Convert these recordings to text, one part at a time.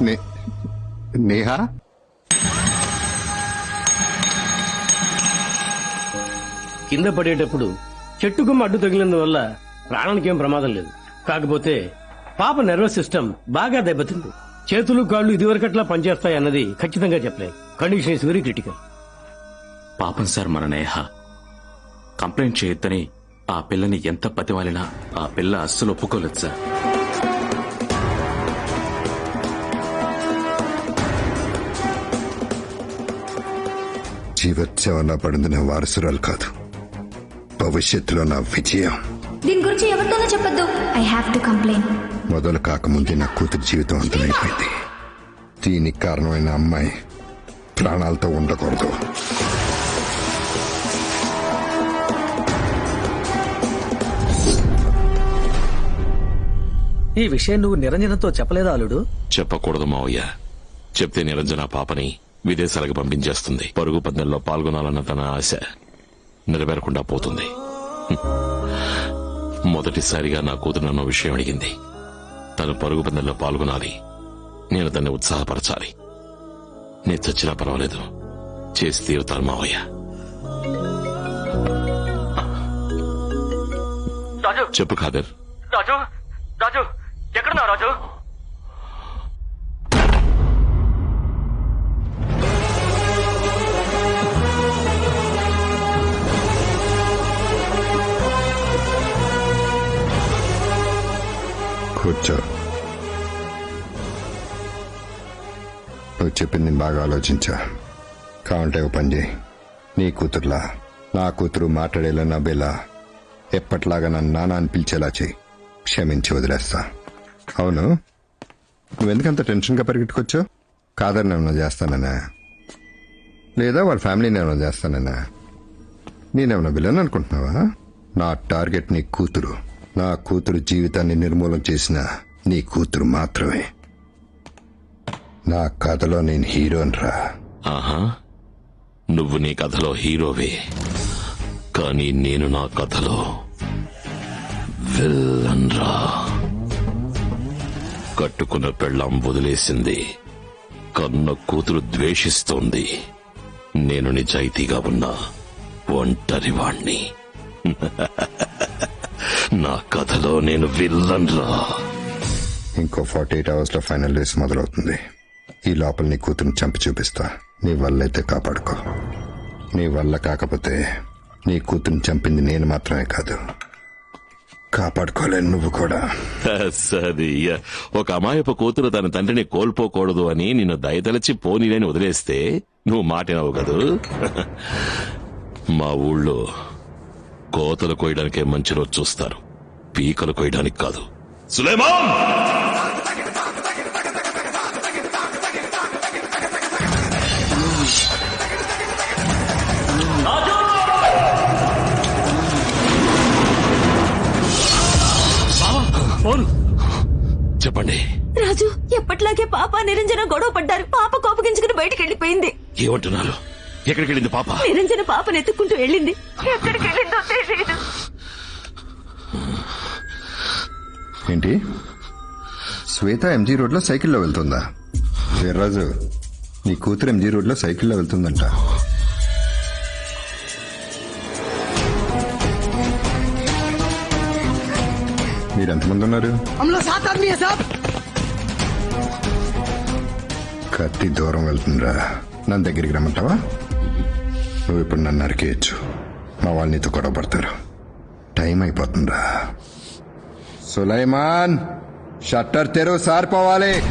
నే- నేహా కింద పడేటప్పుడు చెట్టు కొమ్మ అడ్డు తగిలినందువల్ల ప్రాణానికి ఏం ప్రమాదం లేదు. కాకపోతే పాప నర్వస్ సిస్టమ్ బాగా దెబ్బతింది. చేతులు కాళ్ళు ఇదివరకట్లా పనిచేస్తాయి అన్నది ఖచ్చితంగా చెప్పలేదు కండిషన్ ఇస్ వెరీ క్రిటికల్. పాపం సార్ మన నేహ. కంప్లైంట్ చేయొద్దని ఆ పిల్లని ఎంత బతిమాలినా ఆ పిల్ల అస్సలు ఒప్పుకోలేదు సార్. జీవోత్సవంలో పడింది నా వారసురాలు కాదు. భవిష్యత్తులో నా విజయం. దీని గురించి ఎవరితోనూ చెప్పొద్దు. ఐ హ్యావ్ టు కంప్లైంట్ మొదలు కాకముందే నా కూతురు జీవితం అంతమైపోయింది దీనికి కారణమైన అమ్మాయి ప్రాణాలతో ఉండకూడదు. ఈ విషయం నువ్వు నిరంజనంతో చెప్పలేదా అల్లుడు? చెప్పకూడదు మావయ్య. చెప్తే నిరంజన పాపని విదేశాలకు పంపించేస్తుంది. పరుగు పందెంలో పాల్గొనాలన్న తన ఆశ నెరవేరకుండా పోతుంది. మొదటిసారిగా నా కూతురు నన్ను విషయం అడిగింది. తను పరుగు పందెంలో పాల్గొనాలి. నేను దాన్ని ఉత్సాహపరచాలి. నేను చచ్చినా పర్వాలేదు. చేసి తీరుతాను మావయ్య. రాజు. చెప్పు ఖాదర్. రాజు. రాజు. ఎక్కడున్నావు రాజు? కూర్చో నువ్వు చెప్పింది నేను బాగా ఆలోచించా. కావంటే ఓ పని చేయి. నీ కూతురులా నా కూతురు మాట్లాడేలా నవ్వేలా ఎప్పట్లాగా నన్ను నాన్న అని పిలిచేలా చేయి. క్షమించి వదిలేస్తా. అవును? నువ్వెందుకంత టెన్షన్గా పరిగెట్టుకొచ్చావు? కాదని నేను చేస్తానన్నా? లేదా వాళ్ళ ఫ్యామిలీని ఏమైనా చేస్తానన్నా? నేనేమైనా విలన్ అనుకుంటున్నావా? నా టార్గెట్ నీ కూతురు. నా కూతురు జీవితాన్ని నిర్మూలన చేసిన నీ కూతురు మాత్రమే. నా కథలో నేను హీరోనరా ఆహా. నువ్వు నీ కథలో హీరోవే. కానీ నేను నా కథలో విల్లన్రా. కట్టుకున్న పెళ్ళాం వదిలేసింది. కన్న కూతురు ద్వేషిస్తోంది. నేను నిజాయితీగా ఉన్నా ఒంటరి వాణ్ణి నా కథలో నేను విల్లన్ రా ఇంకో ఫార్టీ ఎయిట్ అవర్స్లో ఫైనల్ రేస్ మొదలవుతుంది. ఈ లోపల నీ కూతురుని చంపి చూపిస్తా. నీ వల్ల అయితే కాపాడుకో. నీ వల్ల కాకపోతే నీ కూతురుని చంపింది నేను మాత్రమే కాదు. కాపాడుకోలేను నువ్వు కూడా. సది ఒక అమాయపు కూతురు తన తండ్రిని కోల్పోకూడదు అని నిన్ను దయతలచి పోనీలేని వదిలేస్తే నువ్వు మాటినవు కదూ? మా ఊళ్ళో కోతలు కోయడానికే మంచి రోజు చూస్తారు. పీకలు కోయడానికి కాదు. సులేమాన్! ఫోన్. చెప్పండి. రాజు ఎప్పట్లాగే పాప నిరంజన గొడవ పడ్డారు. పాప కోపగించుకుని బయటికి వెళ్ళిపోయింది ఏమంటున్నారు? ఎక్కడికి వెళ్ళింది పాప? నిరంజన పాపను ఎత్తుక్కుంటూ వెళ్ళింది. తెలియదు. ఏంటి? శ్వేత ఎంజీ రోడ్లో సైకిల్లో వెళ్తుందా? వీర్రాజు నీ కూతురు ఎంజీ రోడ్లో సైకిల్లో వెళ్తుందంట. మీరు ఎంతమంది ఉన్నారు కత్తి దూరం వెళ్తుండ్రా నన్ను దగ్గరికి రమ్మంటావా? నువ్వు ఇప్పుడు నన్ను నరికేయచ్చు. మా వాళ్ళు నీతో గొడవ పడతారు. టైం అయిపోతుందా? సులైమాన్ షట్టర్ తెరువు సారిపోవాలి.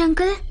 రాజ్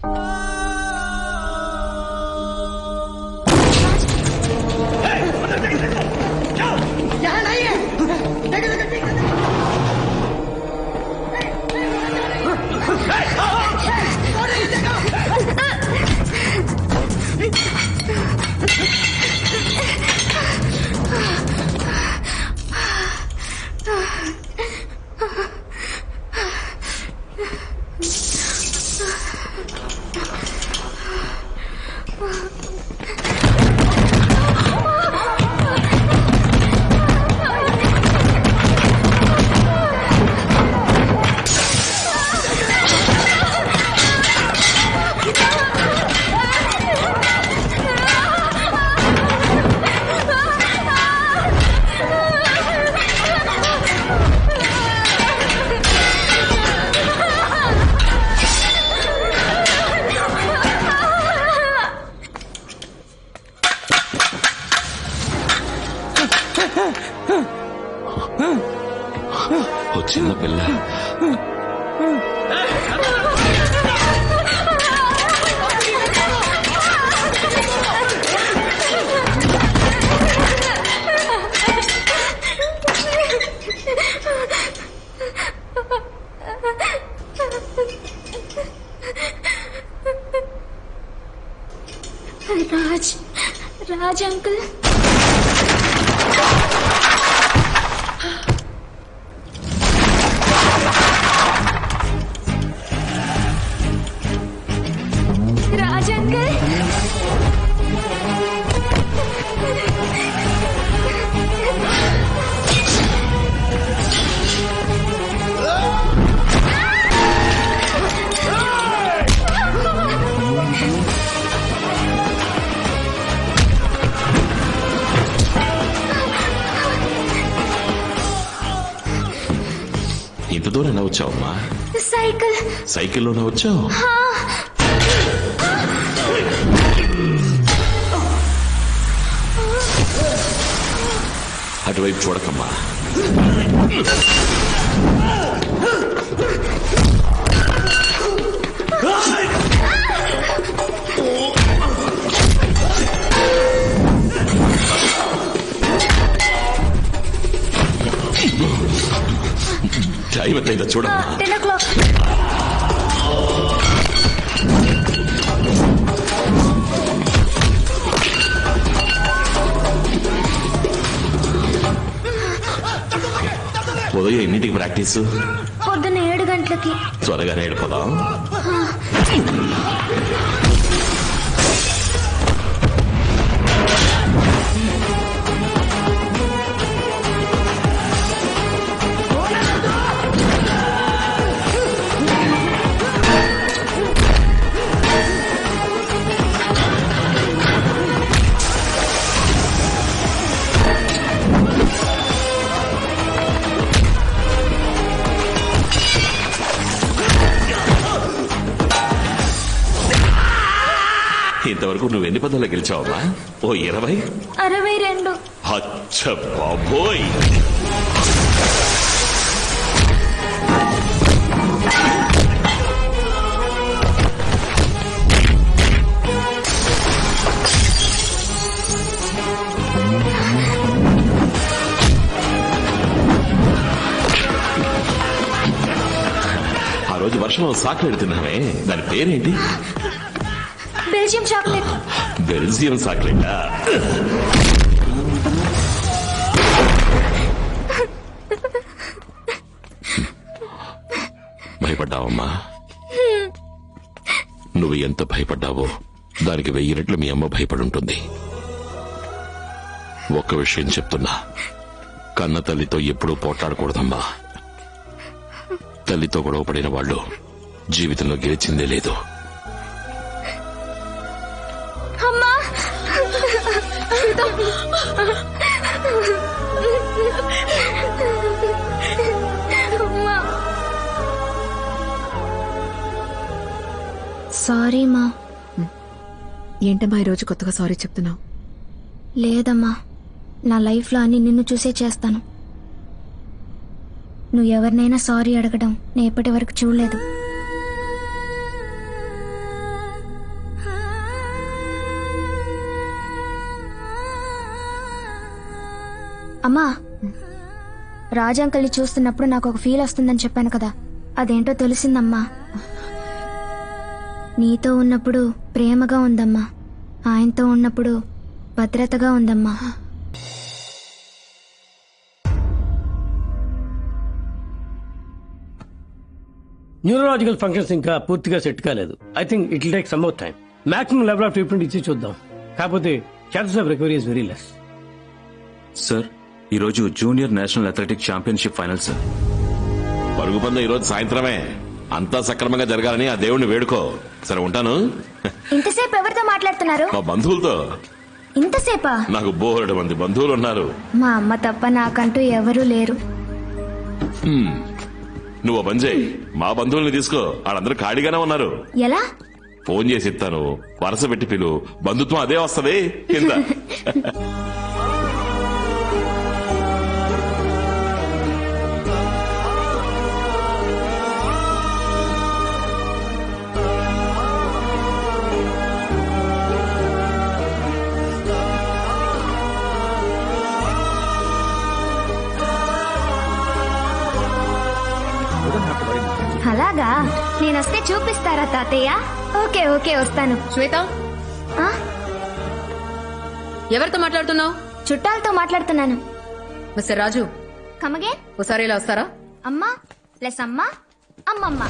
రాజ్ ఇంత దూరం వచ్చావమ్మా సైకిల్ సైకిల్లోనే వచ్చావు అటువైపు చూడకమ్మా. చూడమ్మా. ఉదయం ఎన్నింటికి ప్రాక్టీస్? పొద్దున్న ఏడు గంటలకి. త్వరగానే వెళ్ళిపోదాం ఎన్ని పదాలు గెలిచావమ్మా? ఓ ఇరవై? అరవై రెండు. అచ్చ బాబోయ్! ఆ రోజు వర్షంలో సాక్లెట్ తిన్నామే దాని పేరేంటి? Belgium chocolate. బెల్జియం సాక్లెటా భయపడ్డావమ్మా? నువ్వు ఎంత భయపడ్డావో దానికి వెయ్యి రెట్లు మీ అమ్మ భయపడి ఉంటుంది ఒక్క విషయం చెప్తున్నా కన్న తల్లితో ఎప్పుడూ పోట్లాడకూడదమ్మా. తల్లితో గొడవ పడిన వాళ్ళు జీవితంలో గెలిచిందే లేదు. సారీ మా. ఏంటమ్మా ఈరోజు కొత్తగా సారీ చెప్తున్నావు? లేదమ్మా. నా లైఫ్లో అన్ని నిన్ను చూసే చేస్తాను. నువ్వు ఎవరినైనా సారీ అడగడం నేను ఎప్పటి వరకు చూడలేదు. అమ్మా రాజాంకల్ని చూస్తున్నప్పుడు నాకు ఒక ఫీల్ వస్తుందని చెప్పాను కదా. అదేంటో తెలిసిందమ్మా. నీతో ఉన్నప్పుడు ప్రేమగా ఉందమ్మా. ఆయనతో ఉన్నప్పుడు భద్రతగా ఉందమ్మా. న్యూరలాజికల్ ఫంక్షన్స్ ఇంకా పూర్తిగా సెట్ కాలేదు. I think it will take some more time maximum level of treatment ఇచ్చి చూద్దాం. కాకపోతే chances of recovery is very less sir ఈరోజు junior national athletic championship final sir పరుగు పందెం ఈరోజు సాయంత్రమే. అంతా సక్రమంగా జరగాలని ఆ దేవుణ్ణి వేడుకో. సరే ఉంటాను. ఇంతసేపు ఎవరితో మాట్లాడుతున్నారు? మా బంధువులతో. ఇంతసేపా? నాకు బోహెడు మంది బంధువులు ఉన్నారు. మా అమ్మ తప్ప నాకంటూ ఎవరూ లేరు. నువ్వు పని చేయి. మా బంధువుల్ని తీసుకో. వాళ్ళందరూ ఖాళీగానే ఉన్నారు. ఎలా? ఫోన్ చేసి ఇస్తాను. వరుస పెట్టి పిలు. బంధుత్వం అదే వస్తది. కింద. నేనొస్తే చూపిస్తారా తాతయ్య? ఓకే ఓకే వస్తాను. శ్వేత? ఆ, ఎవరితో మాట్లాడుతున్నావు? చుట్టాలతో మాట్లాడుతున్నాను. మిస్టర్ రాజు కమగే ఒకసారి ఇలా వస్తారా? అమ్మా ప్లస్ అమ్మా అమ్మమ్మ.